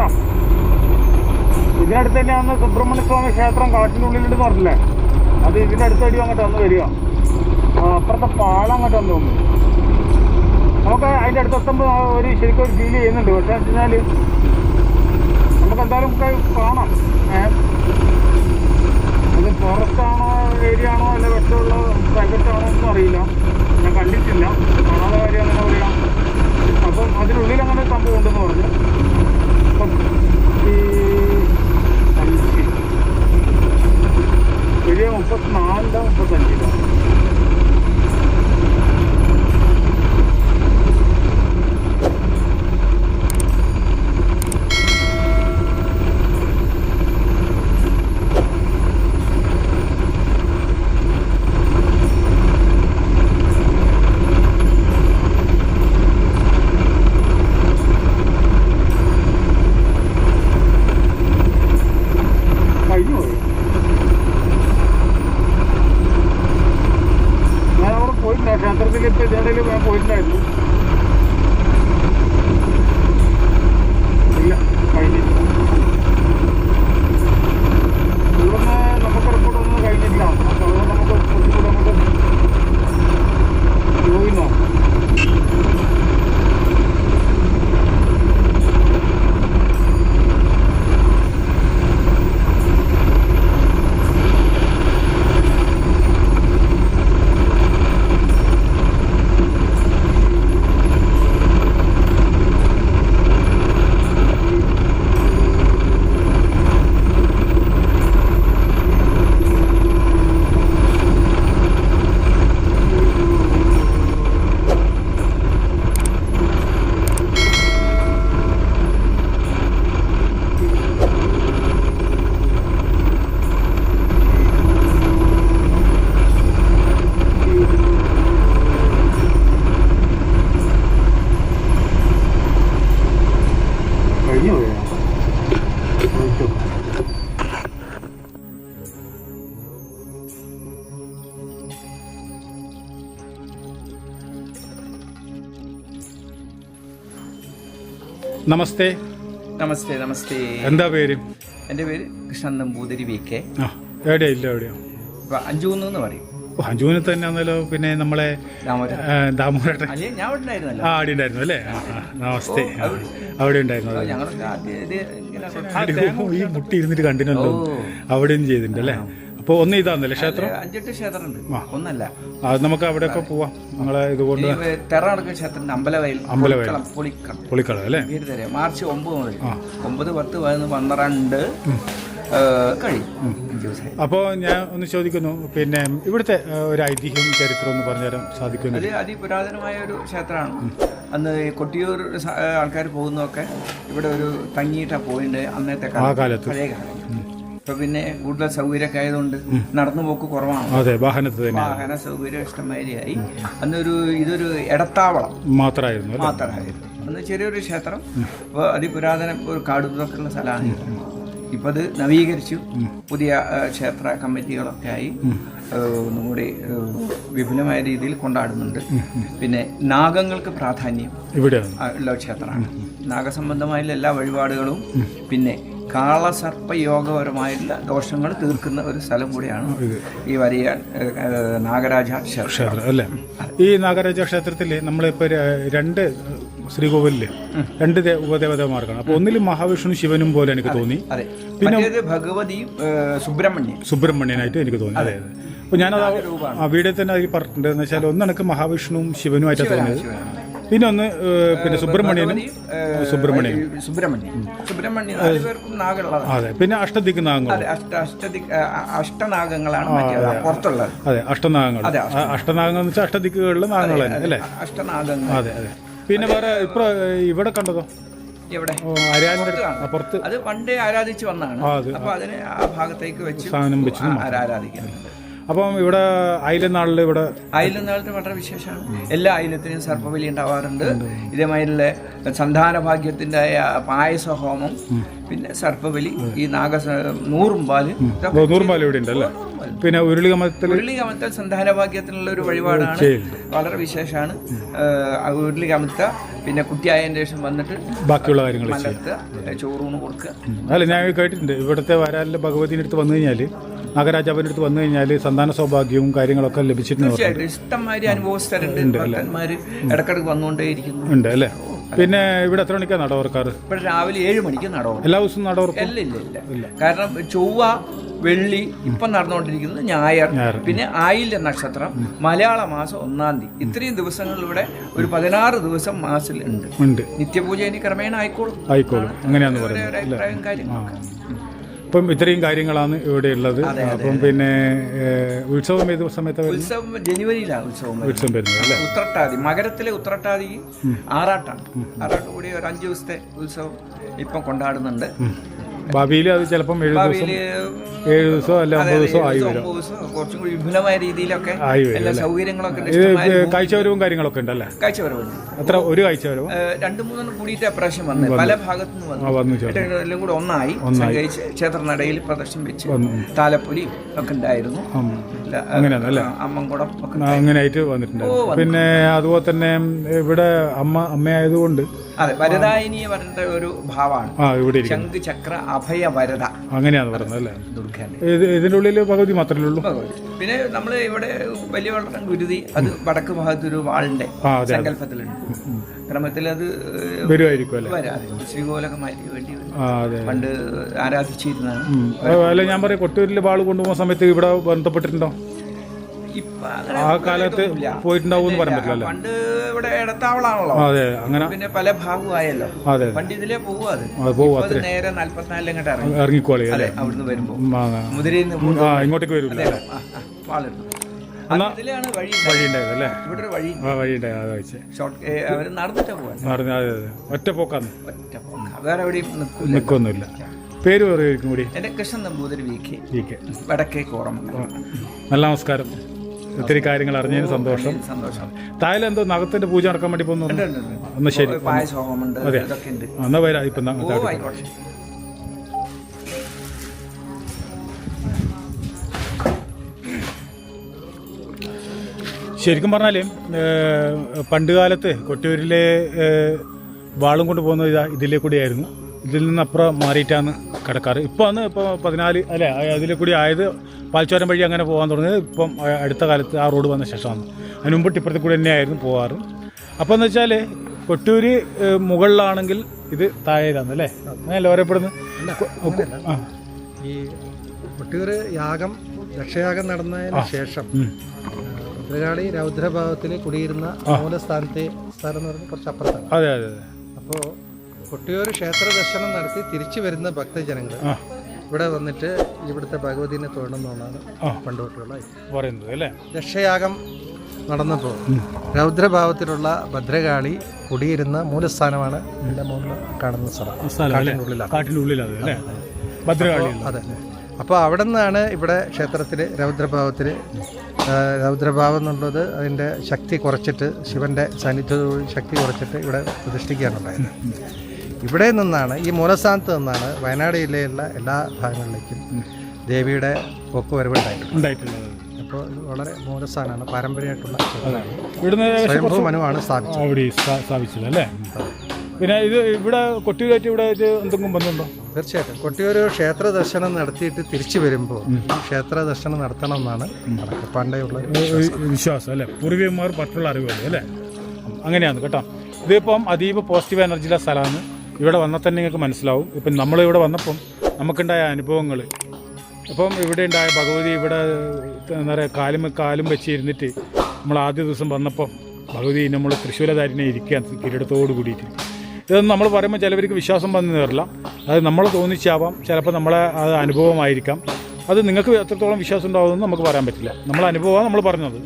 നോക്കാം ഇതിനടുത്ത് തന്നെയാണ് സുബ്രഹ്മണ്യ സ്വാമി ക്ഷേത്രം കാട്ടിനുള്ളിലുണ്ടെന്ന് പറഞ്ഞില്ലേ? അത് ഇതിന്റെ അടുത്തടി അങ്ങോട്ട് വന്ന് വരിക. അപ്പുറത്തെ പാളം അങ്ങോട്ട് വന്ന് തോന്നുന്നു നമുക്ക് അതിന്റെ അടുത്തെത്തുമ്പോൾ ഒരു ശരിക്കും ഒരു ഫീൽ ചെയ്യുന്നുണ്ട്. പക്ഷെ വെച്ചാൽ നമുക്ക് എന്തായാലും കാണാം. ഏഹ് അത് ഫോറസ്റ്റ് ആണോ ഏരിയ ആണോ അല്ല വെട്ടമുള്ള പ്രൈവറ്റ് ഒന്നും അറിയില്ല. ഞാൻ കണ്ടിട്ടില്ല. കാണാതെ കാര്യം അങ്ങനെ പറയാം. അപ്പം അതിനുള്ളിൽ അങ്ങനെ സംഭവം ഉണ്ടെന്ന് പറഞ്ഞു. മുപ്പത്തി അഞ്ച്. വലിയ മുപ്പത്തിനാലിലോ മുപ്പത്തഞ്ചിലോ കഴിഞ്ഞു പോയി ഞാൻ അവിടെ പോയിട്ടില്ല ക്ഷേത്രത്തിൽ ഇപ്പം ഇതിനിടയിൽ ഞാൻ പോയിട്ടുണ്ടായിരുന്നു ഇല്ല കഴിഞ്ഞില്ല ഇവിടുന്ന് നമുക്ക് റിപ്പോർട്ടൊന്നും കഴിഞ്ഞിട്ടില്ല അപ്പോൾ അതുകൊണ്ട് നമുക്ക് കുറച്ചും കൂടെ നമുക്ക് പോയി നോക്കാം കഴിഞ്ഞു പോയോ പോയിട്ടു. നമസ്തേ. നമസ്തേ നമസ്തേ. എന്താ പേര്? എന്റെ പേര് കൃഷ്ണൻ നമ്പൂതിരി വി കെ. ആ എവിടെയാ ഇല്ല എവിടെയോ? അഞ്ചൂന്ന് എന്ന് പറയും. അഞ്ചൂന് തന്നെ ആണല്ലോ പിന്നെ നമ്മളെ രാമോര ആ, അവിടെ ഉണ്ടായിരുന്നു അല്ലേ? നമസ്തേ. അവിടെ. ഉണ്ടായിരുന്നു ഈ മുട്ടി ഇരുന്നിട്ട് കണ്ടിനല്ലോ. അവിടെയും ചെയ്തിട്ടുണ്ട് അല്ലേ? അപ്പോൾ ഒന്ന് ഇതാന്നല്ലേ ക്ഷേത്രം? അഞ്ചെട്ട് ക്ഷേത്രമുണ്ട്. ഒന്നല്ല. അത് നമുക്ക് അവിടെയൊക്കെ പോവാം. നിങ്ങളെ ഇതുകൊണ്ട് തെറ നടക്കുന്ന ക്ഷേത്രമുണ്ട് അമ്പലവയൽ. അമ്പലവയൽ. പുളിക്കളം പുളിക്കളം. അല്ലേ? പേര് മാർച്ച് ഒമ്പത് മുതൽ. ഒമ്പത് പത്ത് പതിനൊന്ന് പന്ത്രണ്ട് കഴിയും. അപ്പോൾ ഞാൻ ഒന്ന് ചോദിക്കുന്നു പിന്നെ ഇവിടുത്തെ ഒരു ഐതിഹ്യം ചരിത്രം എന്ന് പറഞ്ഞുതരാൻ സാധിക്കുന്നു അത് അതിപുരാതനമായ ഒരു ക്ഷേത്രമാണ്. അന്ന് കൊട്ടിയൂർ ആൾക്കാർ പോകുന്നതൊക്കെ ഇവിടെ ഒരു തങ്ങിയിട്ട പോയിന്റ് അന്നത്തെ ആ കാലത്ത്. പഴയ കാലം ഇപ്പൊ പിന്നെ കൂടുതൽ സൗകര്യമൊക്കെ ആയതുകൊണ്ട് നടന്നു പോക്ക് കുറവാണ്. അതെ വാഹനത്തിൽ തന്നെ. വാഹന സൗകര്യം ഇഷ്ടമാതിരിയായി. അന്നൊരു ഇതൊരു ഇടത്താവളം മാത്രമായിരുന്നു മാത്രമായിരുന്നു. അന്ന് ചെറിയൊരു ക്ഷേത്രം. ഇപ്പോൾ അതിപുരാതന ഒരു കാടുകളൊക്കെയുള്ള സ്ഥലമാണ്. ഇപ്പൊ അത് നവീകരിച്ചു. പുതിയ ക്ഷേത്ര കമ്മിറ്റികളൊക്കെ ആയി ഒന്നുകൂടി ഒന്നും വിപുലമായ രീതിയിൽ കൊണ്ടാടുന്നുണ്ട്. പിന്നെ നാഗങ്ങൾക്ക് പ്രാധാന്യം ഇവിടെയാണ്. ആ, ഉള്ള ക്ഷേത്രമാണ്. നാഗസംബന്ധമായുള്ള എല്ലാ വഴിപാടുകളും പിന്നെ കാളസർപ്പ യോഗപരമായിട്ടുള്ള ദോഷങ്ങൾ തീർക്കുന്ന ഒരു സ്ഥലം കൂടിയാണ് ഈ വലിയ നാഗരാജ ക്ഷേത്രം. അല്ലേ? ഈ നാഗരാജ ക്ഷേത്രത്തിൽ നമ്മളിപ്പോൾ രണ്ട് ശ്രീകോവിലിൽ രണ്ട് ഉപദേവതമാർക്കാണ്. അപ്പൊ ഒന്നിലും മഹാവിഷ്ണു ശിവനും പോലെ എനിക്ക് തോന്നി. പിന്നെ ഭഗവതി ഭഗവതിയും സുബ്രഹ്മണ്യൻ സുബ്രഹ്മണ്യം. സുബ്രഹ്മണ്യനായിട്ട് എനിക്ക് തോന്നി. അതെ. അപ്പൊ ഞാനത് ആ- വീഡിയോ തന്നെ അതിൽ പറഞ്ഞിട്ടുണ്ട്. എന്ന് വെച്ചാൽ ഒന്നെനിക്ക് മഹാവിഷ്ണുവും ആയിട്ട് തോന്നിയത്. പിന്നെ ഒന്ന് പിന്നെ സുബ്രഹ്മണ്യനും സുബ്രഹ്മണ്യനും. സുബ്രഹ്മണ്യൻ. സുബ്രഹ്മണ്യം സുബ്രഹ്മണ്യം നാല് പേർക്കും നാഗുള്ളതാണ് അതെ പിന്നെ അഷ്ടദിക്ക് നാഗങ്ങൾ അഷ്ടനാഗങ്ങളാണ് പുറത്തുള്ളത്. അതെ അഷ്ടനാഗങ്ങൾ. അഷ്ടനാഗങ്ങൾ എന്ന് വെച്ചാൽ അഷ്ടദിക്കുകളിലെ നാഗങ്ങൾ തന്നെ അല്ലേ? അഷ്ടനാഗങ്ങൾ. അതെ അതെ. പിന്നെ വേറെ ഇപ്പൊ ഇവിടെ കണ്ടതോ? എവിടെ? പുറത്ത്. അത് പണ്ടേ ആരാധിച്ചു വന്നാണ് അപ്പൊ അതിനെ ആ ഭാഗത്തേക്ക് വെച്ച് ആരാധിക്കുന്നുണ്ട് അപ്പം ഇവിടെ അയിലനാളിൽ ഇവിടെ അയിലം വളരെ വിശേഷമാണ്. എല്ലാ അയിലത്തിനും സർപ്പവലി ഉണ്ടാവാറുണ്ട്. ഇതേമാതിരിയുള്ള സന്താന ഭാഗ്യത്തിന്റെ പായസ ഹോമം പിന്നെ സർപ്പവലി ഈ നാഗ നൂറുംപാൽ നൂറുംപാൽ ഇവിടെ ഉണ്ട് അല്ലേ? പിന്നെ ഉരുളികമത്തിൽ ഉരുളി കമത്ത സന്താന ഭാഗ്യത്തിനുള്ള ഒരു വഴിപാടാണ്. വളരെ വിശേഷമാണ്. ഉരുളി കമത്ത പിന്നെ കുട്ടിയായതിന് ശേഷം വന്നിട്ട് ബാക്കിയുള്ള കാര്യങ്ങൾ ചോറൂണ് കൊടുക്കുക. അല്ല ഞാൻ കേട്ടിട്ടുണ്ട്. ഇവിടുത്തെ വരാലിലെ ഭഗവതിന്റെ അടുത്ത് വന്നു കഴിഞ്ഞാൽ നാഗരാജാവിന്റെ അടുത്ത് വന്നു കഴിഞ്ഞാൽ സന്താന സൗഭാഗ്യവും കാര്യങ്ങളൊക്കെ ലഭിച്ചിട്ടുണ്ട് ഇഷ്ടംമാതിരി അനുഭവസ്ഥരുണ്ട്. ഇടക്കിടക്ക് വന്നുകൊണ്ടേയിരിക്കുന്നു. ഉണ്ട് അല്ലേ? പിന്നെ ഇവിടെ എത്ര മണിക്കാണ് നട തുറക്കാറ്? ഇവിടെ രാവിലെ ഏഴ് മണിക്ക് നടവും എല്ലാ ദിവസവും നട ഇല്ല ഇല്ല ഇല്ല. കാരണം ചൊവ്വ വെള്ളി ഇപ്പം നടന്നുകൊണ്ടിരിക്കുന്നത് ഞായർ. പിന്നെ ആയില്യ നക്ഷത്രം മലയാള മാസം ഒന്നാം തീയതി. ഇത്രയും ദിവസങ്ങളിലൂടെ ഒരു പതിനാറ് ദിവസം മാസത്തിൽ ഉണ്ട്. നിത്യപൂജ ഇനി ക്രമേണ ആയിക്കോളും. ആയിക്കോളും. അങ്ങനെയാണെന്ന് പറയുന്നത് അപ്പം ഇത്രയും കാര്യങ്ങളാണ് ഇവിടെ ഉള്ളത്. അപ്പം പിന്നെ ഉത്സവം ഏത് സമയത്ത് ഉത്സവം ജനുവരിയിലാണ് ഉത്സവം. ഉത്സവം വരുന്നത് അല്ലേ? ഉത്രട്ടാതി മകരത്തിലെ ഉത്രട്ടാതി ആറാട്ടാണ്. ആറാട്ട് കൂടി ഒരു അഞ്ച് ദിവസത്തെ ഉത്സവം ഇപ്പം കൊണ്ടാടുന്നുണ്ട്. ഭാവിയിൽ അത് ചിലപ്പം ഏഴ് ദിവസം ഏഴ് ദിവസമോ അല്ല ഒമ്പത് അതെ, ദിവസമോ ആയി വരും. ദിവസം, കുറച്ചും കൂടി വിപുലമായ രീതിയിലൊക്കെ ആയി വരും എല്ലാ സൗകര്യങ്ങളൊക്കെ ഉണ്ട്. ഇത് കാഴ്ചവരവും കാര്യങ്ങളൊക്കെ ഉണ്ടല്ലേ? കാഴ്ചവരവും അത്ര ഒരു കാഴ്ചവരവും? ഏഹ് രണ്ട് മൂന്നെണ്ണം കൂടിയിട്ട് അപ്രാവശ്യം വന്ന്. പല ഭാഗത്തു നിന്ന് ആ വന്നു വന്നു ചേർന്നു എന്നിട്ട് എല്ലാം കൂടെ ഒന്നായി. സംഘടിച്ച് ക്ഷേത്രനടയിൽ പ്രദർശനം വെച്ച് താലപ്പൊലി ഒക്കെ ഉണ്ടായിരുന്നു. ഉം. ഇല്ല, അങ്ങനെയാണല്ലേ? ആ, അമ്മൻകുടം ഒക്കെ ആ, അങ്ങനെയായിട്ട് വന്നിട്ടുണ്ടായിരുന്നു. പിന്നെ അതുപോലെ തന്നെ ഇവിടെ അമ്മ അമ്മയായതുകൊണ്ട് അതെ വരദായിനി പറഞ്ഞ ഒരു ഭാവമാണ്. ആ ഇവിടെ ശംഖ് ചക്ര അഭയ വരദ അങ്ങനെയാണ് പറഞ്ഞത് അല്ലേ? ദുർഗന്റെ ഇത് ഇതിന്റെ ഉള്ളിൽ ഭഗവതി മാത്രമേ ഉള്ളൂ? പിന്നെ നമ്മൾ ഇവിടെ വലിയ വെള്ളം ഗുരുതി അത് വടക്ക് ഭാഗത്ത് ഒരു വാളിന്റെ സങ്കല്പത്തിലുണ്ട്. ക്രമത്തിൽ അത് വരുമായിരിക്കും വരാതെ ശ്രീകോലൊക്കെ മാറ്റി വേണ്ടി പണ്ട് ആരാധിച്ചിരുന്നതാണ് അല്ല ഞാൻ പറയാം കൊട്ടൂരിൽ വാൾ കൊണ്ടുപോകുന്ന സമയത്ത് ഇവിടെ ബന്ധപ്പെട്ടിട്ടുണ്ടോ? ആ കാലത്ത് പോയിട്ടുണ്ടാവും പറയാൻ പറ്റില്ല പണ്ട് ഇവിടെ ഇടത്താവളാണല്ലോ. അതെ അങ്ങനെ പിന്നെ പല ഭാഗമായല്ലോ അതെ പണ്ട് ഇതിലേ അത്. പോവും നേരെ നാല്പത്തിനാലിലെങ്ങോട്ട് ഇറങ്ങി. ഇറങ്ങിക്കോളി അതെ അവിടുന്ന് വരുമ്പോ. മുതിരയിൽ നിന്ന് ഇങ്ങോട്ടേക്ക് വഴി. വഴി ഉണ്ടായത്. അല്ലേ? ഇവിടെ ഒരു വഴി ആ വഴി ഉണ്ടായത് ഷോർട്ട് അവർ നടന്നിട്ടാ പോവാൻ നടന്ന് അതെ അതെ. ഒറ്റ പോക്കാന്ന്? ഒറ്റ പോക്കാ. വേറെ എവിടെയും നിൽക്കൊന്നുമില്ല പേര് പറയുമായിരിക്കും കൂടി. എന്റെ കൃഷ്ണൻ നമ്പൂതിരി വീക്ക് കെ. വടക്കേ കോറമംഗലം. നല്ല നമസ്കാരം. ഒത്തിരി കാര്യങ്ങൾ അറിഞ്ഞതിന് സന്തോഷം. താഴെ എന്തോ നഖത്തിന്റെ പൂജ നടക്കാൻ വേണ്ടി പോകുന്നു. ഒന്ന് ശരി. അതെ എന്നാ വരാം. ഇപ്പം ശരിക്കും പറഞ്ഞാൽ പണ്ട് കാലത്ത് കൊട്ടിയൂരിലെ വാളും കൊണ്ട് പോകുന്നത് ഇതാ ഇതിലേ കൂടിയായിരുന്നു. ഇതിൽ നിന്ന് അപ്പുറം മാറിയിട്ടാണ് കിടക്കാറ്. ഇപ്പോൾ അന്ന് ഇപ്പോൾ പതിനാല് അല്ലേ അതിലെ കൂടി ആയത് പാൽച്ചോരം വഴി അങ്ങനെ പോകാൻ തുടങ്ങിയത് ഇപ്പം അടുത്ത കാലത്ത് ആ റോഡ് വന്ന ശേഷമാണ്. അതിന് മുമ്പ് ടിപ്പുറത്തിൽ കൂടെ തന്നെയായിരുന്നു പോകാറ്. അപ്പോൾ എന്ന് വെച്ചാൽ കൊട്ടൂര് മുകളിലാണെങ്കിൽ ഇത് താഴേതാണ് അല്ലേ? അങ്ങനെയല്ല ഓരോപ്പെടുന്നു ഈ കൊട്ടിയൂർ യാഗം രക്ഷയാഗം നടന്നതിന് ശേഷം. ഭദ്രകാളി രൗദ്രഭാവത്തിൽ കുടിയിരുന്ന മൂലസ്ഥാനത്തെ സ്ഥലം എന്ന് പറഞ്ഞാൽ കുറച്ച് അപ്പുറത്താണ് അതെ അതെ അതെ. അപ്പോൾ കൊട്ടിയൂർ ക്ഷേത്ര ദർശനം നടത്തി തിരിച്ചു വരുന്ന ഭക്തജനങ്ങൾ ഇവിടെ വന്നിട്ട് ഇവിടുത്തെ ഭഗവതിനെ തൊഴണമെന്നാണ്. പണ്ട് തൊട്ടുള്ള ഐതിഹ്യം. പറയുന്നത് അല്ലേ? ദക്ഷയാഗം നടന്നപ്പോൾ രൗദ്രഭാവത്തിലുള്ള ഭദ്രകാളി കുടിയിരുന്ന മൂലസ്ഥാനമാണ് എന്റെ മുകളിൽ കാണുന്ന സ്ഥലം. അല്ലേ? കാട്ടിനുള്ളിലാണ്. കാട്ടിന്റെ അല്ലേ? ഭദ്രകാളി അതെ. അപ്പോൾ അവിടെ നിന്നാണ് ഇവിടെ ക്ഷേത്രത്തിൽ രൗദ്രഭാവത്തിൽ രൗദ്രഭാവം എന്നുള്ളത് അതിന്റെ ശക്തി കുറച്ചിട്ട് ശിവന്റെ സാന്നിധ്യത്തോട് ശക്തി കുറച്ചിട്ട് ഇവിടെ പ്രതിഷ്ഠിക്കുകയാണുണ്ടായത് ഇവിടെ നിന്നാണ് ഈ മൂലസ്ഥാനത്ത് നിന്നാണ് വയനാട് ജില്ലയിലുള്ള എല്ലാ ഭാഗങ്ങളിലേക്കും ദേവിയുടെ പോക്ക് വരവുണ്ടായിട്ടുള്ളത്. അപ്പോൾ ഇത് വളരെ മൂലസ്ഥാനാണ് പാരമ്പര്യമായിട്ടുള്ള സ്വയംഭൂ മനുവാണ് സ്ഥാപിച്ചത്. അല്ലേ? പിന്നെ ഇത് ഇവിടെ കൊട്ടിയൂരായിട്ട് ഇവിടെ ഇത് എന്തെങ്കിലും ബന്ധമുണ്ടോ? തീർച്ചയായിട്ടും. കൊട്ടിയൂർ ക്ഷേത്ര ദർശനം നടത്തിയിട്ട് തിരിച്ചു വരുമ്പോൾ ക്ഷേത്ര ദർശനം നടത്തണം എന്നാണ് പണ്ടേയുള്ള വിശ്വാസം. അല്ലേ? പൂർവികന്മാർ പറ്റുള്ള അറിവുകൾ അല്ലേ? അങ്ങനെയാണ് കേട്ടോ. ഇതിപ്പം അതീവ പോസിറ്റീവ് എനർജിയുള്ള സ്ഥലമാണ്. ഇവിടെ വന്നാൽ തന്നെ നിങ്ങൾക്ക് മനസ്സിലാവും. ഇപ്പം നമ്മളിവിടെ വന്നപ്പം നമുക്കുണ്ടായ അനുഭവങ്ങൾ അപ്പം ഇവിടെ ഉണ്ടായ ഭഗവതി ഇവിടെ എന്താ പറയുക കാലും കാലും വെച്ചിരുന്നിട്ട് നമ്മൾ ആദ്യ ദിവസം വന്നപ്പം ഭഗവതി നമ്മൾ തൃശ്ശൂരധാരിനെ ഇരിക്കാൻ കിരീടത്തോട് കൂടിയിട്ട്. ഇതൊന്നും നമ്മൾ പറയുമ്പോൾ ചിലവർക്ക് വിശ്വാസം വന്നു കയറില്ല. അത് നമ്മൾ തോന്നിച്ചാവാം. ചിലപ്പോൾ നമ്മളെ അത് അനുഭവമായിരിക്കാം. അത് നിങ്ങൾക്ക് എത്രത്തോളം വിശ്വാസം ഉണ്ടാവുമെന്ന് നമുക്ക് പറയാൻ പറ്റില്ല. നമ്മളെ അനുഭവമാണ് നമ്മൾ പറഞ്ഞത്.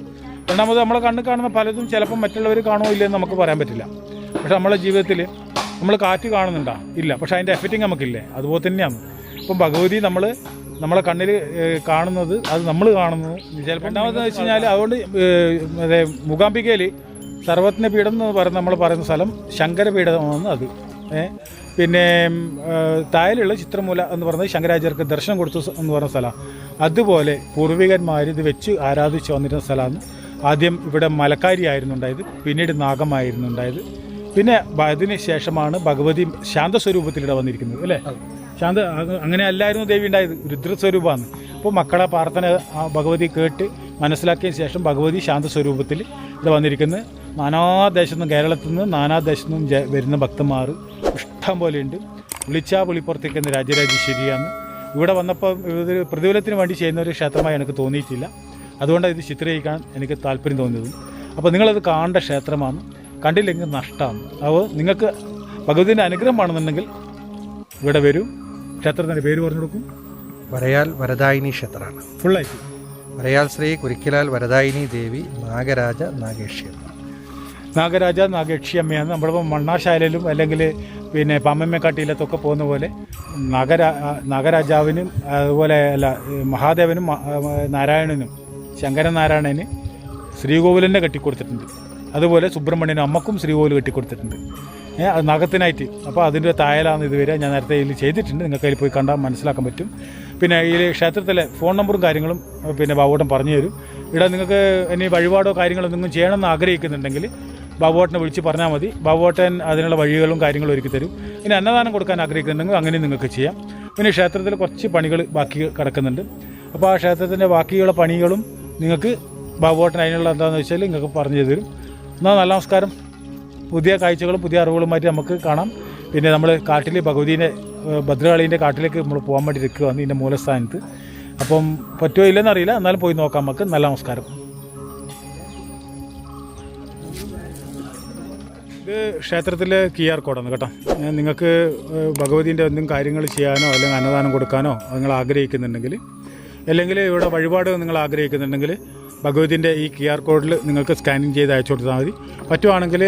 രണ്ടാമത് നമ്മളെ കണ്ണ് കാണുന്ന പലതും ചിലപ്പോൾ മറ്റുള്ളവർ കാണുമോ ഇല്ലെന്ന് നമുക്ക് പറയാൻ പറ്റില്ല. പക്ഷേ നമ്മളെ ജീവിതത്തിൽ നമ്മൾ കാറ്റ് കാണുന്നുണ്ടോ? ഇല്ല. പക്ഷേ അതിന്റെ എഫക്റ്റിങ് നമുക്കില്ലേ? അതുപോലെ തന്നെയാണ്. ഇപ്പം ഭഗവതി നമ്മൾ നമ്മളെ കണ്ണിൽ കാണുന്നത് അത് നമ്മൾ കാണുന്നത് ചിലപ്പോൾ രണ്ടാമതെന്ന് വെച്ച് കഴിഞ്ഞാൽ അതുകൊണ്ട് അതേ മൂകാംബികയിൽ സർവജ്ഞ പീഠം എന്ന് പറയുന്ന നമ്മൾ പറയുന്ന സ്ഥലം ശങ്കരപീഠമാണ് അത്. പിന്നെ തായലുള്ള ചിത്രമൂല എന്ന് പറയുന്നത് ശങ്കരാചാര്യർക്ക് ദർശനം കൊടുത്തു എന്ന് പറയുന്ന സ്ഥലമാണ് അതുപോലെ പൂർവികന്മാർ ഇത് വെച്ച് ആരാധിച്ച് വന്നിരുന്ന സ്ഥലമാണ് ആദ്യം ഇവിടെ മലക്കാരി ആയിരുന്നു ഉണ്ടായത്. പിന്നീട് നാഗമായിരുന്നു ഉണ്ടായത്. പിന്നെ അതിന് ശേഷമാണ് ഭഗവതി ശാന്തസ്വരൂപത്തിലിവിടെ വന്നിരിക്കുന്നത് അല്ലേ? ശാന്ത അങ്ങനെ അല്ലായിരുന്നു ദേവി ഉണ്ടായത് രുദ്രസ്വരൂപമാണ്. അപ്പോൾ മക്കളെ പ്രാർത്ഥന ഭഗവതി കേട്ട് മനസ്സിലാക്കിയ ശേഷം ഭഗവതി ശാന്തസ്വരൂപത്തിൽ ഇവിടെ വന്നിരിക്കുന്നത് നാനാദേശത്തു നിന്നും കേരളത്തിൽ നിന്ന് നാനാദേശത്തു നിന്നും വരുന്ന ഭക്തന്മാർ ഇഷ്ടം പോലെയുണ്ട് വിളിച്ചാ വിളിപ്പുറത്തേക്കുന്ന രാജരാജേശ്വരിയാണ് ഇവിടെ വന്നപ്പോൾ ഇത് പ്രതിഫലത്തിന് വേണ്ടി ചെയ്യുന്ന ഒരു ക്ഷേത്രമായി എനിക്ക് തോന്നിയിട്ടില്ല. അതുകൊണ്ടാണ് ഇത് ചിത്രീകരിക്കാൻ എനിക്ക് താല്പര്യം തോന്നിയത്. അപ്പോൾ നിങ്ങളത് കാണേണ്ട ക്ഷേത്രമാണ്. കണ്ടില്ലെങ്കിൽ നഷ്ടമാണ് അപ്പോൾ നിങ്ങൾക്ക് ഭഗവതിന്റെ അനുഗ്രഹം വേണമെന്നുണ്ടെങ്കിൽ ഇവിടെ വരും. ക്ഷേത്രത്തിന്റെ പേര് പറഞ്ഞു കൊടുക്കും. വരയാൽ വരദായിനി ക്ഷേത്രമാണ്. ഫുള്ളായിട്ട് വരയാൽ ശ്രീ കുരിക്കലാൽ വരദായിനി ദേവി നാഗരാജ നാഗേശ്വരി നാഗരാജ നാഗേക്ഷി അമ്മയാണ്. നമ്മളിപ്പോൾ മണ്ണാശാലയിലും അല്ലെങ്കിൽ പിന്നെ പാമ്പമ്മക്കാട്ടിയിലത്തൊക്കെ പോകുന്ന പോലെ നാഗരാ നാഗരാജാവിനും അതുപോലെ അല്ല മഹാദേവനും നാരായണനും ശങ്കരനാരായണന് ശ്രീകോവിലിനെ കെട്ടിക്കൊടുത്തിട്ടുണ്ട്. അതുപോലെ സുബ്രഹ്മണ്യനും അമ്മക്കും ശ്രീകോവിൽ കെട്ടിക്കൊടുത്തിട്ടുണ്ട്. അത് നഖത്തിനായിട്ട്. അപ്പോൾ അതിന്റെ തായലാണ് ഇതുവരെ ഞാൻ നേരത്തെ ഇതിൽ ചെയ്തിട്ടുണ്ട്. നിങ്ങൾക്ക് അതിൽ പോയി കണ്ടാൽ മനസ്സിലാക്കാൻ പറ്റും. പിന്നെ ഈ ക്ഷേത്രത്തിലെ ഫോൺ നമ്പറും കാര്യങ്ങളും പിന്നെ ബാബുട്ടൻ പറഞ്ഞു തരും. ഇവിടെ നിങ്ങൾക്ക് ഇനി വഴിപാടോ കാര്യങ്ങളോ എന്തെങ്കിലും ചെയ്യണമെന്ന് ആഗ്രഹിക്കുന്നുണ്ടെങ്കിൽ ബാബുവേട്ടനെ വിളിച്ച് പറഞ്ഞാൽ മതി. ബാബുവേട്ടൻ അതിനുള്ള വഴികളും കാര്യങ്ങളും ഒരുക്കി തരും. ഇനി അന്നദാനം കൊടുക്കാൻ ആഗ്രഹിക്കുന്നുണ്ടെങ്കിൽ അങ്ങനെയും നിങ്ങൾക്ക് ചെയ്യാം. പിന്നെ ക്ഷേത്രത്തിൽ കുറച്ച് പണികൾ ബാക്കി കിടക്കുന്നുണ്ട്. അപ്പോൾ ആ ക്ഷേത്രത്തിന്റെ ബാക്കിയുള്ള പണികളും നിങ്ങൾക്ക് ബാബുവേട്ടൻ അതിനുള്ള എന്താണെന്ന് വെച്ചാൽ നിങ്ങൾക്ക് പറഞ്ഞു തരും. എന്നാൽ നല്ല നമസ്കാരം. പുതിയ കാഴ്ചകളും പുതിയ അറിവുകളുമായിട്ട് നമുക്ക് കാണാം. പിന്നെ നമ്മൾ കാട്ടിൽ ഭഗവതീനെ ഭദ്രകാളീന്റെ കാട്ടിലേക്ക് നമ്മൾ പോകാൻ വേണ്ടി നിൽക്കുകയാണ് ഇതിന്റെ മൂലസ്ഥാനത്ത്. അപ്പം പറ്റുമോ ഇല്ലെന്ന് അറിയില്ല. എന്നാലും പോയി നോക്കാം നമുക്ക്. നല്ല നമസ്കാരം. ഇത് ക്ഷേത്രത്തിലെ ക്യു ആർ കോഡാണ് കേട്ടോ. നിങ്ങൾക്ക് ഭഗവതീന്റെ എന്തെങ്കിലും കാര്യങ്ങൾ ചെയ്യാനോ അല്ലെങ്കിൽ അന്നദാനം കൊടുക്കാനോ നിങ്ങൾ ആഗ്രഹിക്കുന്നുണ്ടെങ്കിൽ അല്ലെങ്കിൽ ഇവിടെ വഴിപാട് നിങ്ങൾ ആഗ്രഹിക്കുന്നുണ്ടെങ്കിൽ ഭഗവതിന്റെ ഈ ക്യു ആർ കോഡിൽ നിങ്ങൾക്ക് സ്കാനിങ് ചെയ്ത് അയച്ചു കൊടുത്താൽ മതി. പറ്റുവാണെങ്കിൽ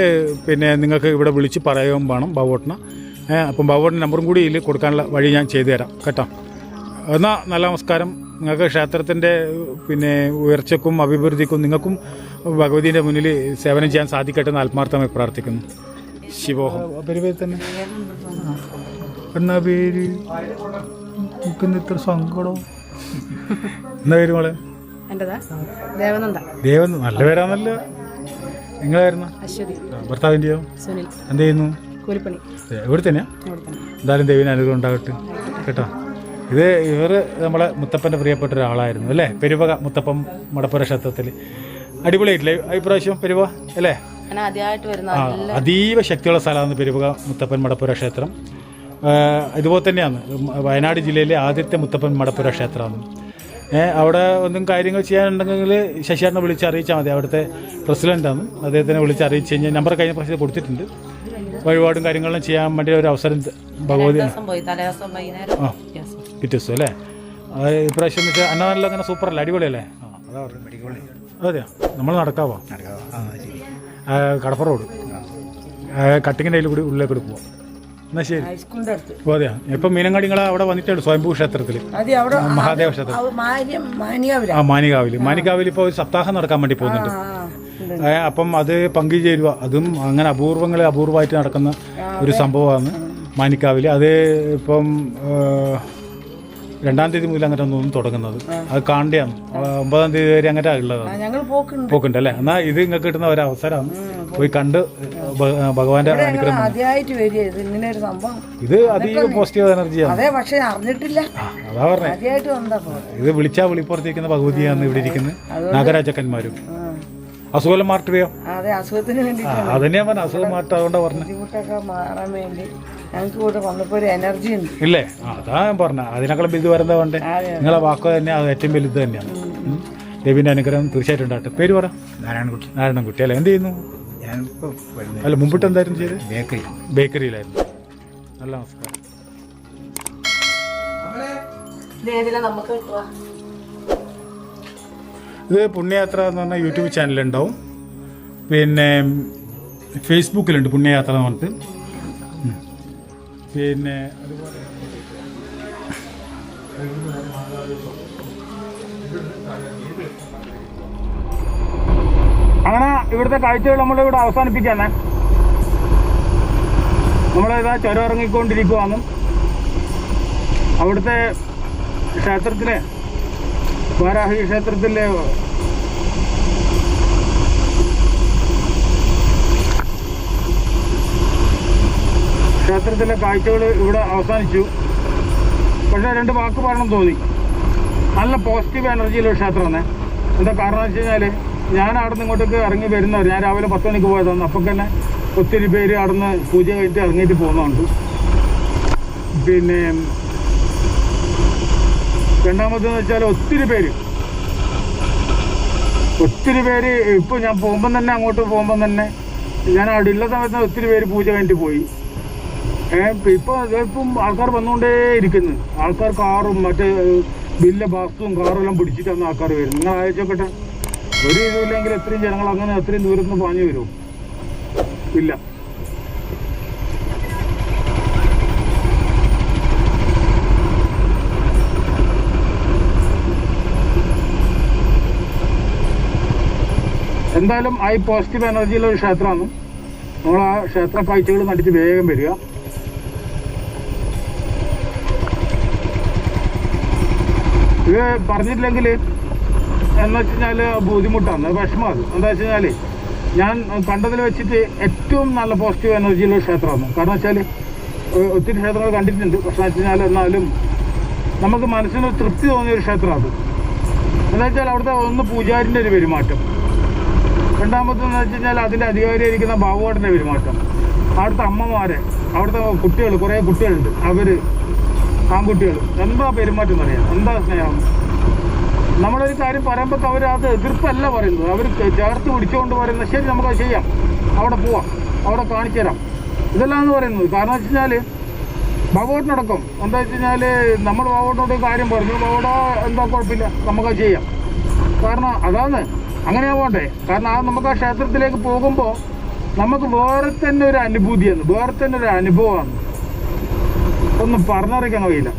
പിന്നെ നിങ്ങൾക്ക് ഇവിടെ വിളിച്ച് പറയുകയും വേണം ബാബോട്ടിന് അപ്പം ബാബോട്ടിന്റെ നമ്പറും കൂടി ഇതിൽ കൊടുക്കാനുള്ള വഴി ഞാൻ ചെയ്തു തരാം. കേട്ടോ? എന്നാൽ നല്ല നമസ്കാരം. നിങ്ങൾക്ക് ക്ഷേത്രത്തിന്റെ പിന്നെ ഉയർച്ചക്കും അഭിവൃദ്ധിക്കും നിങ്ങൾക്കും ഭഗവതിന്റെ മുന്നിൽ സേവനം ചെയ്യാൻ സാധിക്കട്ടെ എന്ന് ആത്മാർത്ഥമായി പ്രാർത്ഥിക്കുന്നു. ശിവോഹം. പേര് തന്നെ. എന്നാ പേര്? നിൽക്കുന്ന ഇത്ര സങ്കടം. എന്നാ പേര് മോളെ? ദേവനന്ദ. ദേവൻ നല്ല പേരാണല്ലോ നിങ്ങളായിരുന്നു? അശ്വതി. ഭർത്താവിന്റെയോ സുനിൽ. എന്ത് ചെയ്യുന്നു? കൂലിപ്പണി. ഇവിടെ തന്നെയാ എന്തായാലും ദൈവത്തിന് അനുഗ്രഹം ഉണ്ടാകട്ടെ. കേട്ടോ? ഇത് ഇവർ നമ്മളെ മുത്തപ്പന്റെ പ്രിയപ്പെട്ട ഒരാളായിരുന്നു അല്ലേ? പെരുവക മുത്തപ്പൻ മടപ്പുര ക്ഷേത്രത്തിൽ അടിപൊളിയായിട്ടില്ലേ? ഇപ്രാവശ്യം പെരുവ അല്ലേ? അതീവ ശക്തിയുള്ള സ്ഥലമാണ് പെരുവക മുത്തപ്പൻ മടപ്പുര ക്ഷേത്രം ഇതുപോലെ തന്നെയാണ്. വയനാട് ജില്ലയിലെ ആദ്യത്തെ മുത്തപ്പൻ മടപ്പുര ക്ഷേത്രമാണ് അവിടെ ഒന്നും കാര്യങ്ങൾ ചെയ്യാനുണ്ടെങ്കിൽ ശശിയാറിനെ വിളിച്ച് അറിയിച്ചാൽ മതി. അവിടുത്തെ പ്രസിഡന്റാണ് അദ്ദേഹത്തിനെ വിളിച്ച് അറിയിച്ച് കഴിഞ്ഞാൽ നമ്പർ കഴിഞ്ഞ പ്രാവശ്യം കൊടുത്തിട്ടുണ്ട്. വഴിപാടും കാര്യങ്ങളും ചെയ്യാൻ വേണ്ടി ഒരു അവസരം ഭഗവതി ആ പിറ്റേ ദിവസം അല്ലേ? ഇപ്രാവശ്യം എന്ന് വെച്ചാൽ അന്നദാനം അങ്ങനെ സൂപ്പർ അല്ലേ? അടിപൊളിയല്ലേ? അതെ നമ്മൾ നടക്കാവോ? ആ, കടപ്പുറ റോഡ്. കട്ടിങ്ങിന്റെ അതിൽ കൂടി ഉള്ളിലേക്ക് പോവാം. എന്നാൽ ശരി. ഹൈസ്കൂളിന്റെ അടുത്ത്. അതെയാ ഇപ്പം മീനങ്ങാടിങ്ങൾ അവിടെ വന്നിട്ടുണ്ട് സ്വയംഭൂ ക്ഷേത്രത്തിൽ അത് അവിടെ മഹാദേവ ക്ഷേത്രം. അവ- മാര്യം ആ മാനികാവിൽ മാനികാവിൽ ഇപ്പോൾ ഒരു സപ്താഹം നടക്കാൻ വേണ്ടി പോകുന്നുണ്ട്. ഏ, അപ്പം അത് പങ്കുചേരുക അതും അങ്ങനെ അപൂർവങ്ങൾ അപൂർവമായിട്ട് നടക്കുന്ന ഒരു സംഭവമാണ് മാനിക്കാവിൽ അത് ഇപ്പം ഏ, രണ്ടാം തീയതി മുതൽ അങ്ങനെ ഒന്നും തുടങ്ങുന്നത്. അത് കാണ്ടിയാണ് ഒമ്പതാം തീയതി വരെ അങ്ങനെ ഉള്ളതാണ്. പോക്കുണ്ട്. അല്ലേ? എന്നാ ഇത് നിങ്ങൾക്ക് കിട്ടുന്ന ഒരു അവസരമാണ്. പോയി കണ്ട് ഭഗവാന്റെ അനുഗ്രഹം. ഇത് അതീവ പോസിറ്റീവ് എനർജിയാണ് അതേ അതാ പറഞ്ഞേ. ഇത് വിളിച്ചാ വിളിപ്പുറത്തിരിക്കുന്ന ഭഗവതിയാണ് ഇവിടെ ഇരിക്കുന്നത് നാഗരാജക്കന്മാരും. അസുഖം മാറ്റുകയോ അതെ അസുഖത്തിന് വേണ്ടി അതന്നെയാ പറഞ്ഞ. അസുഖം മാറ്റാതുകൊണ്ടാ പറഞ്ഞു. ബുദ്ധിമുട്ടൊക്കെ മാറാൻ വേണ്ടി. ഞങ്ങൾക്ക് കൂടെ ഒരു എനർജി ഉണ്ട്. ഇല്ലേ? ആ അതാ ഞാൻ പറഞ്ഞ. അതിനേക്കാളും വലുത് വരുന്നത് വേണ്ടേ നിങ്ങളെ വാക്കോ തന്നെ അത് ഏറ്റവും വലുത് തന്നെയാണ്. ദേവിന്റെ അനുഗ്രഹം തീർച്ചയായിട്ടും ഉണ്ടാകട്ടെ. പേര് പറ. നാരായണൻകുട്ടി. നാരായണൻകുട്ടി അല്ലേ? എന്ത് ചെയ്യുന്നു? അല്ല മുമ്പിട്ട് എന്തായിരുന്നു ചെയ്ത്? ബേക്കറി. ബേക്കറിയിലായിരുന്നു. നല്ല നമസ്കാരം. ഇത് പുണ്യയാത്ര എന്ന് പറഞ്ഞാൽ യൂട്യൂബ് ചാനലുണ്ടാവും പിന്നെ ഫേസ്ബുക്കിലുണ്ട് പുണ്യയാത്ര എന്ന് പറഞ്ഞിട്ട്. പിന്നെ അങ്ങനെ ഇവിടുത്തെ കാഴ്ചകൾ നമ്മളിവിടെ അവസാനിപ്പിക്കാനേ നമ്മളിതാ ചുരം ഇറങ്ങിക്കൊണ്ടിരിക്കുവാണ്. അവിടുത്തെ ക്ഷേത്രത്തിലെ വാരാഹി ക്ഷേത്രത്തിലെ ക്ഷേത്രത്തിലെ കാഴ്ചകൾ ഇവിടെ അവസാനിച്ചു. പക്ഷേ രണ്ട് വാക്ക് പറയണം തോന്നി. നല്ല പോസിറ്റീവ് എനർജിയിലൊരു ക്ഷേത്രമാണ്. എന്താ കാരണം വെച്ച് കഴിഞ്ഞാൽ ഞാൻ അവിടെ നിന്ന് ഇങ്ങോട്ടേക്ക് ഇറങ്ങി വരുന്നവർ ഞാൻ രാവിലെ പത്ത് മണിക്ക് പോയതാണ്. അപ്പം തന്നെ ഒത്തിരി പേര് അവിടെ നിന്ന് പൂജ കഴിഞ്ഞിട്ട് ഇറങ്ങിയിട്ട് പോകുന്നുണ്ട് പിന്നെ രണ്ടാമതെന്ന് വെച്ചാൽ ഒത്തിരി പേര്. ഒത്തിരി പേര് ഇപ്പോൾ ഞാൻ പോകുമ്പം തന്നെ അങ്ങോട്ട് പോകുമ്പം തന്നെ ഞാൻ അവിടെ ഉള്ള സമയത്ത് ഒത്തിരി പേര് പൂജ കഴിഞ്ഞിട്ട് പോയി. ഏഹ് ഇപ്പോൾ ഇപ്പം ആൾക്കാർ വന്നുകൊണ്ടേ ഇരിക്കുന്നു. ആൾക്കാർ കാറും മറ്റേ വലിയ ബാസ്തും കാറും എല്ലാം പിടിച്ചിട്ടാണ് ആൾക്കാർ വരുന്നത് നിങ്ങൾ അയച്ചോക്കട്ടെ ഒരു ഇതുമില്ലെങ്കിൽ എത്രയും ജനങ്ങൾ അങ്ങനെ അത്രയും ദൂരത്ത് നിന്ന് പാഞ്ഞു വരുമോ ഇല്ല. എന്തായാലും ഐ പോസിറ്റീവ് എനർജിയുള്ള ഒരു ക്ഷേത്രമാണ്. നമ്മൾ ആ ക്ഷേത്ര കാഴ്ചകൾ കണ്ടിട്ട് വേഗം വരിക. ഇത് പറഞ്ഞിട്ടില്ലെങ്കിൽ എന്ന് വെച്ച് കഴിഞ്ഞാൽ ബുദ്ധിമുട്ടാണ്. വിഷമമാണ് എന്താ വെച്ച് കഴിഞ്ഞാൽ ഞാൻ കണ്ടതിൽ വെച്ചിട്ട് ഏറ്റവും നല്ല പോസിറ്റീവ് എനർജിയുള്ള ക്ഷേത്രമാണ്. കാരണം വെച്ചാൽ ഒത്തിരി ക്ഷേത്രങ്ങൾ കണ്ടിട്ടുണ്ട്. പക്ഷെ വെച്ച് കഴിഞ്ഞാൽ എന്നാലും നമുക്ക് മനസ്സിന് തൃപ്തി തോന്നിയ ഒരു ക്ഷേത്രമാണ് എന്താ വെച്ചാൽ അവിടുത്തെ ഒന്ന് പൂജാരിന്റെ ഒരു പെരുമാറ്റം. രണ്ടാമത്തെന്ന് വെച്ച് കഴിഞ്ഞാൽ അതിന്റെ അധികാരിയായിരിക്കുന്ന ബാബുവാട്ടിന്റെ പെരുമാറ്റം. അവിടുത്തെ അമ്മമാരെ അവിടുത്തെ കുട്ടികൾ കുറേ കുട്ടികളുണ്ട്. അവർ ആൺകുട്ടികൾ. എന്താ പെരുമാറ്റം പറയാം എന്താ സ്നേഹം? നമ്മളൊരു കാര്യം പറയുമ്പോൾ അവർ അത് എതിർപ്പല്ല പറയുന്നത്. അവർ ചേർത്ത് പിടിച്ചുകൊണ്ട് പറയുന്നത് ശരി നമുക്കത് ചെയ്യാം. അവിടെ പോവാം. അവിടെ കാണിച്ചു തരാം. ഇതെല്ലാം എന്ന് പറയുന്നത് കാരണം വെച്ച് കഴിഞ്ഞാൽ ബാബോട്ടിനടക്കം എന്താ വെച്ച് കഴിഞ്ഞാൽ നമ്മൾ ബാബോട്ടിനോട് കാര്യം പറഞ്ഞു. ബാബുവാട എന്താ കുഴപ്പമില്ല. നമുക്കത് ചെയ്യാം. കാരണം അതാണ്. അങ്ങനെ പോകണ്ടേ കാരണം ആ നമുക്ക് ആ ക്ഷേത്രത്തിലേക്ക് പോകുമ്പോൾ നമുക്ക് വേറെ തന്നെ ഒരു അനുഭൂതിയാണ്. വേറെ തന്നെ ഒരു അനുഭവമാണ്. ഒന്നും പറഞ്ഞറിയിക്കാൻ കഴിയില്ല.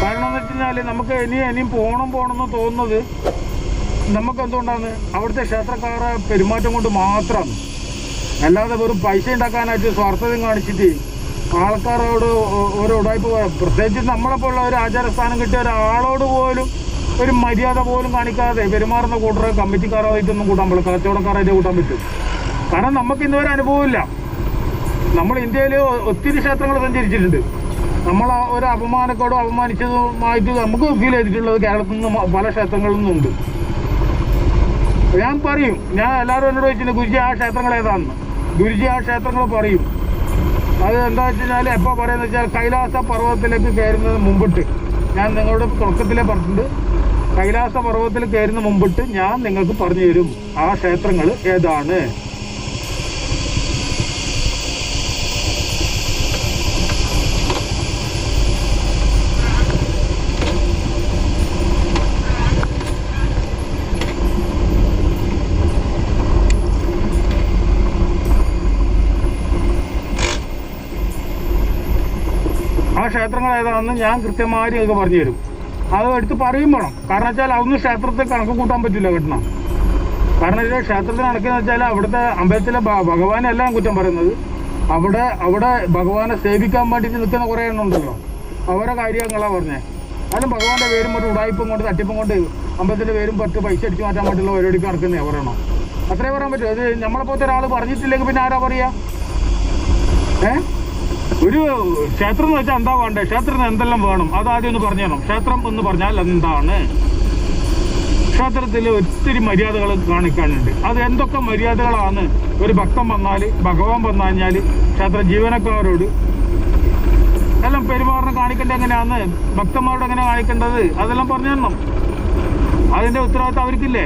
കാരണം എന്ന് വെച്ച് നമുക്ക് ഇനി ഇനിയും പോകണം പോകണം എന്ന് തോന്നുന്നത് നമുക്ക് എന്തുകൊണ്ടാണ്? അവിടുത്തെ ക്ഷേത്രക്കാരെ പെരുമാറ്റം കൊണ്ട് മാത്രം. അല്ലാതെ വെറും പൈസ ഉണ്ടാക്കാനായിട്ട് സ്വാർത്ഥതയും കാണിച്ചിട്ട് ആൾക്കാരോട് ഓരോ ഉടായ്പ പ്രത്യേകിച്ച് പ്രത്യേകിച്ച് നമ്മളെപ്പോലുള്ള ഒരു ആചാരസ്ഥാനം കിട്ടിയ ഒരാളോട് പോലും ഒരു മര്യാദ പോലും കാണിക്കാതെ പെരുമാറുന്ന കൂട്ടറെ കമ്മിറ്റിക്കാരായിട്ടൊന്നും കൂട്ടാൻ പറ്റില്ല. കച്ചവടക്കാരായിട്ട് കൂട്ടാൻ പറ്റും. കാരണം നമുക്ക് ഇന്നുവരെ അനുഭവമില്ല. നമ്മൾ ഇന്ത്യയിൽ ഒത്തിരി ക്ഷേത്രങ്ങൾ സഞ്ചരിച്ചിട്ടുണ്ട്. നമ്മൾ ഒരു അപമാനത്തോടോ അപമാനിച്ചതുമായിട്ട് നമുക്ക് ഫീൽ ചെയ്തിട്ടുള്ളത് കേരളത്തിൽ നിന്ന് പല ക്ഷേത്രങ്ങളിൽ നിന്നുണ്ട്. ഞാൻ പറയും ഞാൻ എല്ലാവരും എന്നോട് ചോദിച്ചിട്ടുണ്ട് ഗുരുജി ആ ക്ഷേത്രങ്ങൾ ഏതാണെന്ന്? ഗുരുജി ആ ക്ഷേത്രങ്ങൾ പറയും. അത് എന്താ വെച്ച് കഴിഞ്ഞാൽ എപ്പോൾ പറയുന്നത് വെച്ചാൽ കൈലാസ പർവതത്തിലേക്ക് കയറുന്നതിന് മുമ്പിട്ട് ഞാൻ നിങ്ങളുടെ തുടക്കത്തിലേ പറഞ്ഞിട്ടുണ്ട്. കൈലാസ പർവതത്തിൽ കയറുന്ന മുമ്പിട്ട് ഞാൻ നിങ്ങൾക്ക് പറഞ്ഞു തരും ആ ക്ഷേത്രങ്ങൾ ഏതാണ്? ക്ഷേത്രങ്ങൾ ഏതാണെന്ന് ഞാൻ കൃത്യമായി നിങ്ങൾക്ക് പറഞ്ഞു തരും. അത് എടുത്ത് പറയും വേണം. കാരണം വെച്ചാൽ അതൊന്നും ക്ഷേത്രത്തിൽ കണക്ക് കൂട്ടാൻ പറ്റില്ല കിട്ടണം. കാരണം വെച്ചാൽ ക്ഷേത്രത്തിന് കണക്കെന്ന് വെച്ചാൽ അവിടുത്തെ അമ്പലത്തിലെ ഭഗവാനല്ല കുറ്റം പറയുന്നത്. അവിടെ അവിടെ ഭഗവാനെ സേവിക്കാൻ വേണ്ടിയിട്ട് നിൽക്കുന്ന കുറേ എണ്ണം ഉണ്ടല്ലോ. അവരെ കാര്യങ്ങളാണ് പറഞ്ഞത് അതിലും ഭഗവാന്റെ പേരും മറ്റും ഉടായ്പും കൊണ്ട് തട്ടിപ്പും കൊണ്ട് അമ്പലത്തിന്റെ പേരും പറ്റ് പൈസ അടിച്ചു മാറ്റാൻ പറ്റുള്ള പരിപാടിക്ക് നടക്കുന്നേ പറയണോ അത്രേ പറയാൻ പറ്റുമോ അത് നമ്മളെപ്പോലത്തെ ഒരാൾ പറഞ്ഞിട്ടില്ലെങ്കിൽ പിന്നെ ആരാ പറയാ? ഏ? ഒരു ക്ഷേത്രം എന്ന് വെച്ചാൽ എന്താ വേണ്ടേ? ക്ഷേത്രത്തിന് എന്തെല്ലാം വേണം? അത് ആദ്യം ഒന്ന് പറഞ്ഞു ക്ഷേത്രം എന്ന് പറഞ്ഞാൽ എന്താണ്? ക്ഷേത്രത്തിൽ ഒത്തിരി മര്യാദകൾ കാണിക്കാനുണ്ട്. അത് എന്തൊക്കെ മര്യാദകളാണ്? ഒരു ഭക്തൻ വന്നാൽ ഭഗവാൻ വന്നു കഴിഞ്ഞാൽ ക്ഷേത്ര ജീവനക്കാരോട് എല്ലാം പെരുമാറണം കാണിക്കേണ്ടത് എങ്ങനെയാണ്? ഭക്തന്മാരോട് എങ്ങനെ കാണിക്കേണ്ടത്? അതെല്ലാം പറഞ്ഞു തരണം. അതിന്റെ ഉത്തരവാദിത്തം അവർക്കില്ലേ?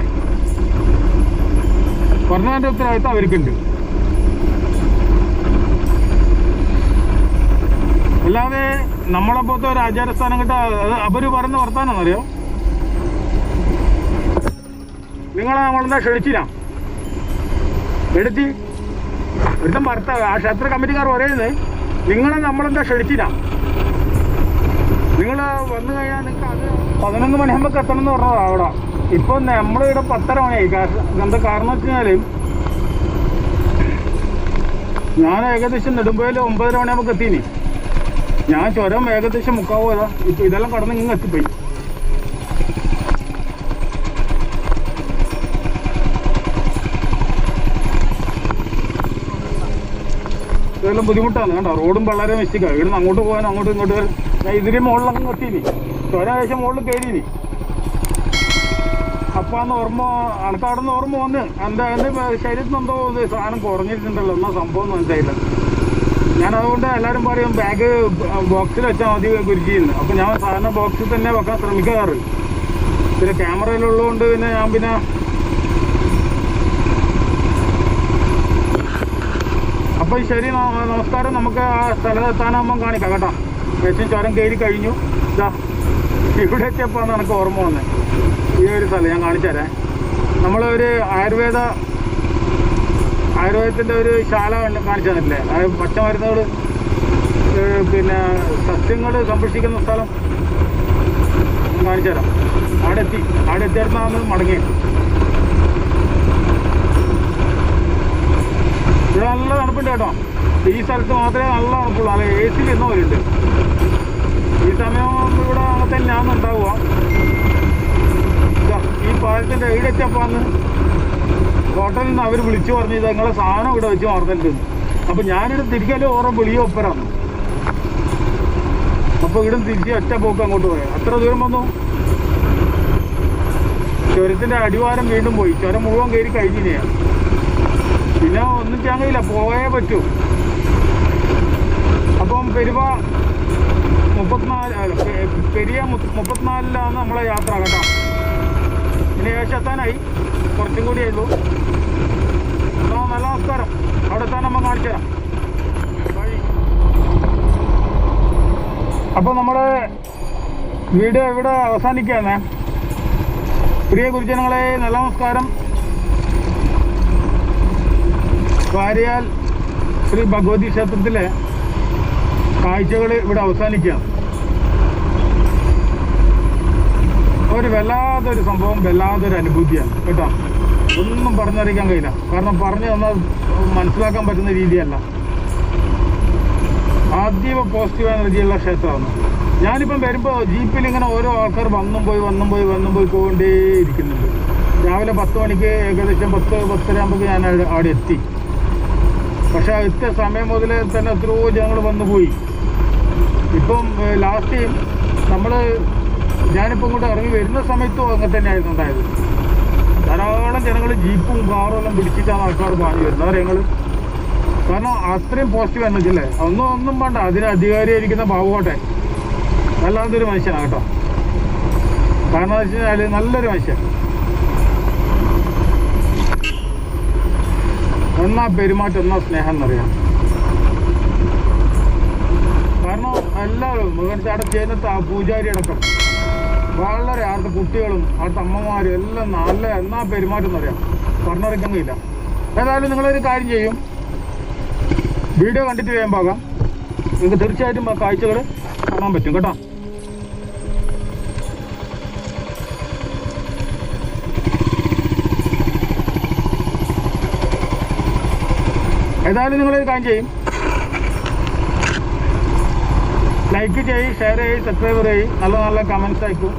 പറഞ്ഞതിന്റെ ഉത്തരവാദിത്തം അവർക്കുണ്ട്. അല്ലാതെ നമ്മളെ പോലത്തെ ഒരു ആചാരസ്ഥാനം കിട്ട അവർ പറയുന്ന വർത്താനം അറിയോ? നിങ്ങളെ നമ്മളെന്താ ക്ഷണിച്ചില്ല എടുത്തി. ഒരുത്തം ഭർത്ത ആ ക്ഷേത്ര കമ്മിറ്റിക്കാർ പറയുന്നത് നിങ്ങളെ നമ്മളെന്താ ക്ഷണിച്ചില്ല നിങ്ങൾ വന്നു കഴിഞ്ഞാൽ നിങ്ങൾക്ക് അത് പതിനൊന്ന് മണിയാകുമ്പോൾ എത്തണം എന്ന് പറഞ്ഞതാ അവിടെ. ഇപ്പൊ നമ്മളിവിടെ പത്തര മണിയായി. എന്താ കാരണം വെച്ച് കഴിഞ്ഞാൽ ഞാൻ ഏകദേശം നെടുമ്പോയിൽ ഒമ്പതര മണിയാകുമ്പോൾ എത്തീനി. ഞാൻ ചുരം ഏകദേശം മുക്കാവോ ഇപ്പൊ ഇതെല്ലാം കടന്ന് ഇങ്ങ് എത്തിപ്പോയി. ഇതെല്ലാം ബുദ്ധിമുട്ടാണ് കണ്ടോ? റോഡും വളരെ മിസ്റ്റേക്കാണ് ഇവിടുന്ന് അങ്ങോട്ട് പോകാൻ അങ്ങോട്ടും ഇങ്ങോട്ട് വരാൻ ഞാൻ ഇതിന് മുകളിലൊക്കെ എത്തിയിനി ചുരം ഏകദേശം മുകളിൽ കയറിയിനി. അപ്പൊ അന്ന് ഓർമ്മ അനക്ക് അവിടെ നിന്ന് ഓർമ്മ വന്ന് എന്താ എന്റെ ശരീരത്തിന് എന്തോ സാധനം കുറഞ്ഞിട്ടുണ്ടല്ലോ എന്നാ സംഭവം മനസ്സിലായില്ല. ഞാൻ അതുകൊണ്ട് എല്ലാവരും പറയും ബാഗ് ബോക്സിൽ വെച്ചാൽ മതി ഗുരുജിന്ന് അപ്പൊ ഞാൻ സാധാരണ ബോക്സിൽ തന്നെ വെക്കാൻ ശ്രമിക്കാറ്. പിന്നെ ക്യാമറയിലുള്ളതുകൊണ്ട് പിന്നെ ഞാൻ പിന്നെ അപ്പൊ ശരി നമസ്കാരം. നമുക്ക് ആ സ്ഥലത്തെത്താനാകുമ്പോൾ കാണിക്കാം കേട്ടോ. ഏകദേശം ചുരം കയറി കഴിഞ്ഞു. ഇതാ ഇവിടെ എത്തിയപ്പോൾ എനിക്ക് ഓർമ്മ വന്നത് ഈ ഒരു സ്ഥലം ഞാൻ കാണിച്ചു തരാം നമ്മളൊരു ആയുർവേദ ആയുർവേദത്തിന്റെ ഒരു ശാല ഉണ്ട് കാണിച്ചു തന്നിട്ടില്ലേ പച്ചമരുന്നുകൾ പിന്നെ സസ്യങ്ങൾ സംരക്ഷിക്കുന്ന സ്ഥലം കാണിച്ചു തരാം അവിടെ എത്തി അവിടെ എത്തിയിടത്താണ് മടങ്ങി. ഇവിടെ നല്ല തണുപ്പുണ്ട് കേട്ടോ. ഈ സ്ഥലത്ത് മാത്രമേ നല്ല തണുപ്പുള്ളൂ. അല്ല എ സിയിൽ ഇന്ന് പോലുണ്ട്. ഈ സമയം ഇവിടെ അങ്ങനെ ഞാൻ ഉണ്ടാവുക. ഈ പാലത്തിന്റെ എഴുതെച്ചപ്പാന്ന് ഹോട്ടലിൽ നിന്ന് അവർ വിളിച്ചു പറഞ്ഞു ഇത് നിങ്ങളെ സാധനം ഇവിടെ വെച്ച് മറന്നിട്ടുണ്ട് അപ്പൊ ഞാനിവിടെ തിരിക്കലും ഓരോ വിളിയോ ഒപ്പരാണ്. അപ്പോൾ ഇവിടെ തിരിച്ച് ഒറ്റ പോക്ക് അങ്ങോട്ട് പോയാൽ അത്ര ദൂരം വന്നു. ചുരത്തിന്റെ അടിവാരം വീണ്ടും പോയി. ചുരം മുഴുവൻ കയറി കഴിഞ്ഞിനെയാണ് പിന്നെ ഒന്നും ചെയ്യാൻ പോയേ പറ്റൂ. അപ്പം പെരുവ മുപ്പത്തിനാല് പെരിയ മുപ്പത്തിനാലിലാണ് നമ്മളെ യാത്ര കേട്ടോ. ഇനി ഏകദേശം എത്താനായി. കുറച്ചും കൂടിയേ ഉള്ളൂ. നല്ല അവിടെ തന്നെ നമ്മൾ കാണിച്ചു തരാം. അപ്പോൾ നമ്മുടെ വീഡിയോ ഇവിടെ അവസാനിക്കുകയാണ്. പ്രിയ ഗുരുജനങ്ങളെ നല്ല നമസ്കാരം. കാര്യാൽ ശ്രീ ഭഗവതി ക്ഷേത്രത്തിലെ കാഴ്ചകൾ ഇവിടെ അവസാനിക്കുകയാണ്. ഒരു വല്ലാത്തൊരു സംഭവം വല്ലാത്തൊരു അനുഭൂതിയാണ്. കേട്ടോ? ഒന്നും പറഞ്ഞറിയിക്കാൻ കഴിയില്ല. കാരണം പറഞ്ഞു തന്നാൽ മനസ്സിലാക്കാൻ പറ്റുന്ന രീതിയല്ല. അതീവ പോസിറ്റീവ് എനർജിയുള്ള ക്ഷേത്രമാണ്. ഞാനിപ്പം വരുമ്പോൾ ജീപ്പിൽ ഇങ്ങനെ ഓരോ ആൾക്കാർ വന്നും പോയി വന്നും പോയി വന്നും പോയി പോകേണ്ടേ ഇരിക്കുന്നുണ്ട് രാവിലെ പത്ത് മണിക്ക് ഏകദേശം പത്ത് പത്തര ആകുമ്പോൾ ഞാൻ അവിടെ എത്തി. പക്ഷെ ഇത്ര സമയം മുതൽ തന്നെ എത്രയോ ജനങ്ങൾ വന്നു പോയി. ഇപ്പം ലാസ്റ്റ് നമ്മൾ ഞാനിപ്പോൾ ഇങ്ങോട്ട് ഇറങ്ങി വരുന്ന സമയത്തും അങ്ങനെ തന്നെയായിരുന്നു ഉണ്ടായത്. ധാരാളം ജനങ്ങൾ ജീപ്പും കാറും എല്ലാം പിടിച്ചിട്ടാണ് ആൾക്കാർ പാഞ്ഞു വരുന്നത്. ഞങ്ങൾ കാരണം അത്രയും പോസിറ്റീവ് എനർജില്ലേ ഒന്നും ഒന്നും വേണ്ട. അതിന് അധികാരിയായിരിക്കുന്ന ബാബുകോട്ടെ വല്ലാത്തൊരു മനുഷ്യനാണ് കേട്ടോ. കാരണം എന്ന് വെച്ച് കഴിഞ്ഞാൽ നല്ലൊരു മനുഷ്യൻ. എന്നാ പെരുമാറ്റം എന്നാ സ്നേഹം എന്നറിയാം. കാരണം എല്ലാവരും മകൻ അവിടെ ചെയ്യുന്ന പൂജാരി അടക്കം വളരെ അവിടുത്തെ കുട്ടികളും അവിടുത്തെ അമ്മമാരും എല്ലാം നല്ല എന്നാ പെരുമാറ്റം എന്നറിയാം പറഞ്ഞറിയിക്കുന്നില്ല ഏതായാലും നിങ്ങളൊരു കാര്യം ചെയ്യും. വീഡിയോ കണ്ടിട്ട് വേഗം പോകാം. നിങ്ങൾക്ക് തീർച്ചയായിട്ടും ആ കാഴ്ചകൾ കാണാൻ പറ്റും കേട്ടോ. ഏതായാലും നിങ്ങളൊരു കാര്യം ചെയ്യും. ലൈക്ക് ചെയ്യും ഷെയർ ചെയ്യും സബ്സ്ക്രൈബ് ചെയ്യും. നല്ല നല്ല കമൻസ് അയക്കും